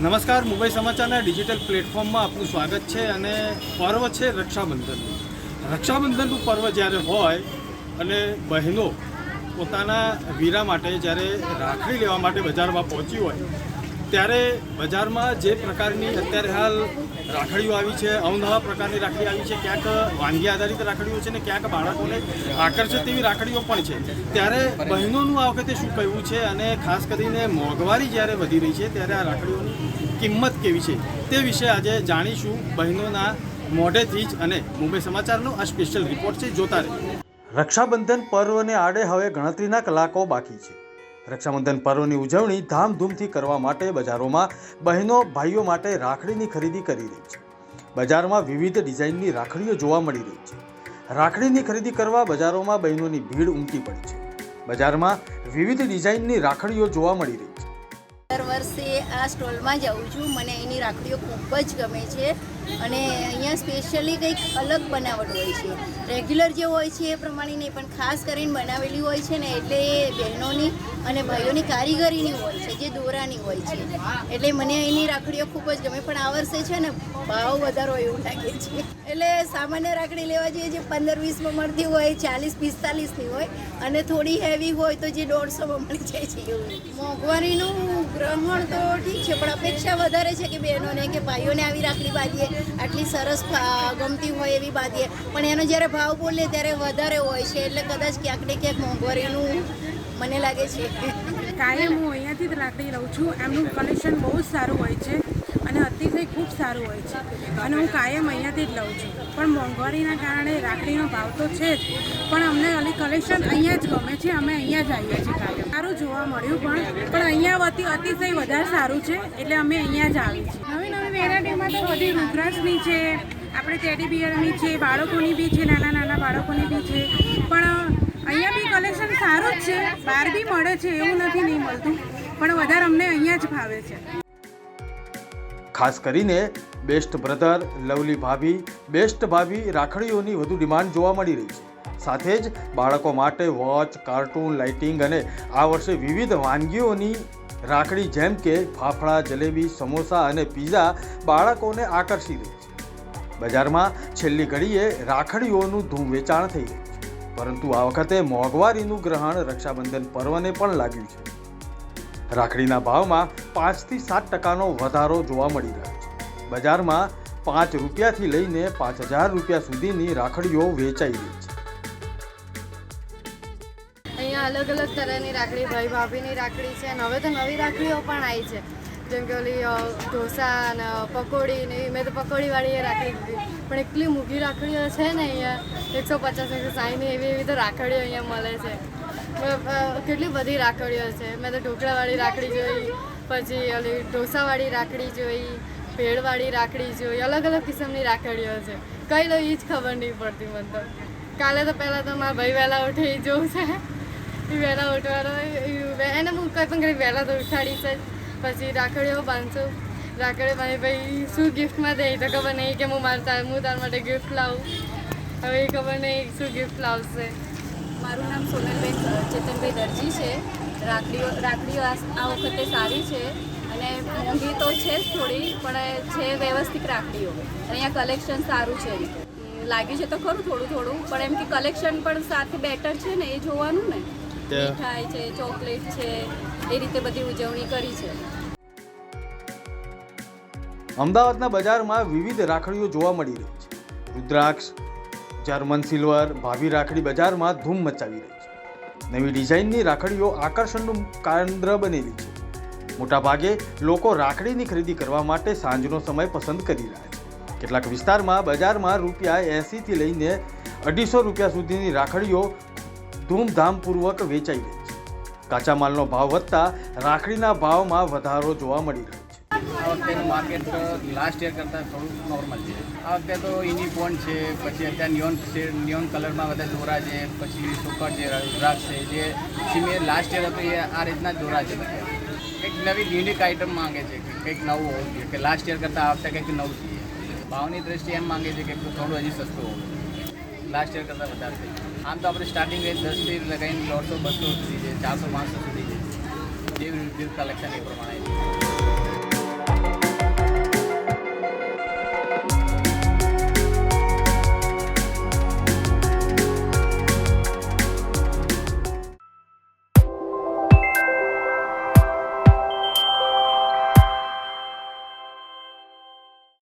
નમસ્કાર, મુંબઈ સમાચારના ડિજિટલ પ્લેટફોર્મમાં આપનું સ્વાગત છે અને પર્વ છે રક્ષાબંધનનું. રક્ષાબંધનનું પર્વ જ્યારે હોય અને બહેનો પોતાના વીરા માટે જ્યારે રાખડી લેવા માટે બજારમાં પહોંચી હોય, ત્યારે બજારમાં જે પ્રકારની અત્યારે હાલ રાખડીઓ આવી છે, અવનવા પ્રકારની રાખડી આવી છે, ક્યાંક વાનગી આધારિત રાખડીઓ છે ને ક્યાંક બાળકોને આકર્ષે તેવી રાખડીઓ પણ છે. ત્યારે બહેનોનું આ વખતે શું કહેવું છે અને ખાસ કરીને મોંઘવારી જ્યારે વધી રહી છે, ત્યારે આ રાખડીઓની કિંમત કેવી છે તે વિશે આજે જાણીશું બહેનોના મોઢેથી જ અને મુંબઈ સમાચારનો આ સ્પેશિયલ રિપોર્ટ છે જોતા રહે રક્ષાબંધન પર્વને આડે હવે ગણતરીના કલાકો બાકી છે. રક્ષાબંધન પર્વની ઉજવણી ધામધૂમથી કરવા માટે બજારોમાં બહેનો ભાઈઓ માટે રાખડીની ખરીદી કરી રહી છે. બજારમાં વિવિધ ડિઝાઇનની રાખડીઓ જોવા મળી રહી છે. રાખડીની ખરીદી કરવા બજારોમાં બહેનોની ભીડ ઉમટી પડી છે. બજારમાં વિવિધ ડિઝાઇનની રાખડીઓ જોવા મળી રહી છે. દર વર્ષે આ સ્ટોલમાં જાઉં છું. મને એની રાખડીઓ ખૂબ જ ગમે છે. અને અહીંયા સ્પેશિયલી કંઈક અલગ બનાવટ હોય છે. રેગ્યુલર જે હોય છે એ પ્રમાણે નહીં, પણ ખાસ કરીને બનાવેલી હોય છે ને, એટલે એ બહેનોની અને ભાઈઓની કારીગરીની હોય છે, જે દોરાની હોય છે. એટલે મને અહીંની રાખડીઓ ખૂબ જ ગમે, પણ આ વર્ષે છે ને, ભાવ વધારો એવું લાગે છે. એટલે સામાન્ય રાખડી લેવા જઈએ, જે પંદર વીસમાં મળતી હોય, ચાલીસ, પિસ્તાલીસની હોય, અને થોડી હેવી હોય તો જે દોઢસોમાં મળી જાય છે એવું. મોંઘવારીનું ગ્રહણ તો ઠીક છે, પણ અપેક્ષા વધારે છે કે બહેનોને કે ભાઈઓને આવી રાખડી બાંધીએ. આટલી સરસ ગમતી હોય એવી બાંધીએ પણ એનો જ્યારે ભાવ બોલીએ ત્યારે વધારે હોય છે, એટલે કદાચ ક્યાંક ને ક્યાંક મોંઘવારીનું મને લાગે છે. કાયમ હું અહીંયાથી જ લાકડી લઉં છું. એમનું કલેક્શન બહુ જ સારું હોય છે. અને અતિશય ખૂબ સારું હોય છે. અને હું કાયમ અહીંયાથી જ લઉં છું. પણ મોંઘવારીના કારણે રાખડીનો ભાવ તો છે જ. પણ અમને અલી કલેક્શન અહીંયા જ ગમે છે. અમે અહીંયા જ આવીએ છીએ કાયમ. સારું જોવા મળ્યું પણ પણ અહીંયા વતી અતિશય વધારે સારું છે. એટલે અમે અહીંયા જ આવીએ છીએ. નવી નવી વેરાયટીમાં તો બધી રુદ્રાક્ષની છે, આપણે ટેડી બિયરની છે, બાળકોની બી છે, નાના નાના બાળકોની બી છે. પણ અહીંયા બી કલેક્શન સારું જ છે. બહાર બી મળે છે, એવું નથી નહીં મળતું. પણ વધારે અમને અહીંયા જ ભાવે છે. ખાસ કરીને બેસ્ટ બ્રધર, લવલી ભાભી, બેસ્ટ ભાભી રાખડીઓની વધુ ડિમાન્ડ જોવા મળી રહી છે. સાથે જ બાળકો માટે વોચ, કાર્ટૂન, લાઇટિંગ અને આ વર્ષે વિવિધ વાનગીઓની રાખડી જેમ કે ફાફડા, જલેબી, સમોસા અને પીઝા બાળકોને આકર્ષી રહી છે. બજારમાં છેલ્લી ઘડીએ રાખડીઓનું ધૂમ વેચાણ થઈ રહ્યું છે. પરંતુ આ વખતે મોંઘવારીનું ગ્રહણ રક્ષાબંધન પર્વને પણ લાગ્યું છે. રાખડીના ભાવમાં પાંચથી સાત ટકાનો વધારો જોવા મળી રહ્યો છે. બજારમાં પાંચ રૂપિયાથી લઈને પાંચ હજાર રૂપિયા સુધીની રાખડીઓ વેચાઈ રહી છે. અહીંયા અલગ અલગ તરહની રાખડી, ભાઈ ભાભીની રાખડી છે અને હવે તો નવી રાખડીઓ પણ આવી છે. જેમ કે ઓલી ઢોસા અને પકોડી ને મેં તો પકોડીવાળી એ રાખડી દીધી પણ એટલી મૂકી રાખડીઓ છે ને અહીંયા, એકસો પચાસ, એકસો સાહીઠની એવી એવી તો રાખડીઓ અહીંયા મળે છે. કેટલી બધી રાખડીઓ છે. મેં તો ઢોકળાવાળી રાખડી જોઈ, પછી ઓલી ઢોસાવાળી રાખડી જોઈ, ભેળવાળી રાખડી જોઈ, અલગ અલગ કિસ્મની રાખડીઓ છે. કઈ લો એ જ ખબર નહીં પડતી મને તો. કાલે તો પહેલાં તો મારા ભાઈ વહેલા ઉઠે એ જોવું છે. એ વહેલા ઉઠવાનો એને હું કંઈ પણ કરી વહેલા તો ઉઠાડીશ જ. પછી રાખડીઓ બાંધશું. રાખડીઓ ભાઈ ભાઈ શું ગિફ્ટમાં દે તો ખબર નહીં કે હું મારા હું તાર માટે ગિફ્ટ લાવું. હવે એ ખબર નહીં શું ગિફ્ટ લાવશે. મારું નામ સોનલબેન ચેતનભાઈ દરજી છે. રાખડીઓ રાખડીઓ આ વખતે સારી છે અને મોંઘી તો છે જ થોડી પણ છે વ્યવસ્થિત રાખડીઓ. અહીંયા કલેક્શન સારું છે લાગ્યું છે તો ખરું થોડું થોડું પણ એમ કે કલેક્શન પણ સાથે બેટર છે ને એ જોવાનું ને. મીઠાઈ છે ચોકલેટ છે એ રીતે બધી ઉજવણી કરી છે. અમદાવાદના બજારમાં વિવિધ રાખડીઓ જોવા મળી રહી છે. રુદ્રાક્ષ જર્મન સિલ્વર ભાવી રાખડી બજારમાં ધૂમ મચાવી રહી છે. નવી ડિઝાઇનની રાખડીઓ આકર્ષણનું કેન્દ્ર બનેલી છે. મોટાભાગે લોકો રાખડીની ખરીદી કરવા માટે સાંજનો સમય પસંદ કરી રહ્યા છે. કેટલાક વિસ્તારમાં બજારમાં રૂપિયા એંસીથી લઈને અઢીસો રૂપિયા સુધીની રાખડીઓ ધૂમધામપૂર્વક વેચાઈ રહી છે. કાચા માલનો ભાવ વધતા રાખડીના ભાવમાં વધારો જોવા મળી રહ્યો આ વખતેનું માર્કેટ લાસ્ટ યર કરતાં થોડું નોર્મલ છે. આ વખતે તો યુનિકોર્ન છે, પછી અત્યારે નિયોન છે નિયોન કલરમાં બધા દોરા છે, પછી સુપર છે રુદ્રાક્ષ છે, જે સિમિયર લાસ્ટ યર હતું એ આ રીતના જ દોરા છે કંઈક નવી યુનિક આઇટમ માંગે છે, કે કંઈક નવું હોવું જોઈએ, કે લાસ્ટ યર કરતાં આ વખતે કંઈક નવું જોઈએ. ભાવની દ્રષ્ટિએ એમ માંગે છે કે થોડું હજી સસ્તું હોવું લાસ્ટ યર કરતાં વધારે થઈ આમ તો આપણે સ્ટાર્ટિંગ રેન્જ દસથી લગાવીને દોઢસો, બસો સુધી છે, ચારસો, પાંચસો સુધી છે. જેવી રીતે કલેક્શન એ પ્રમાણે.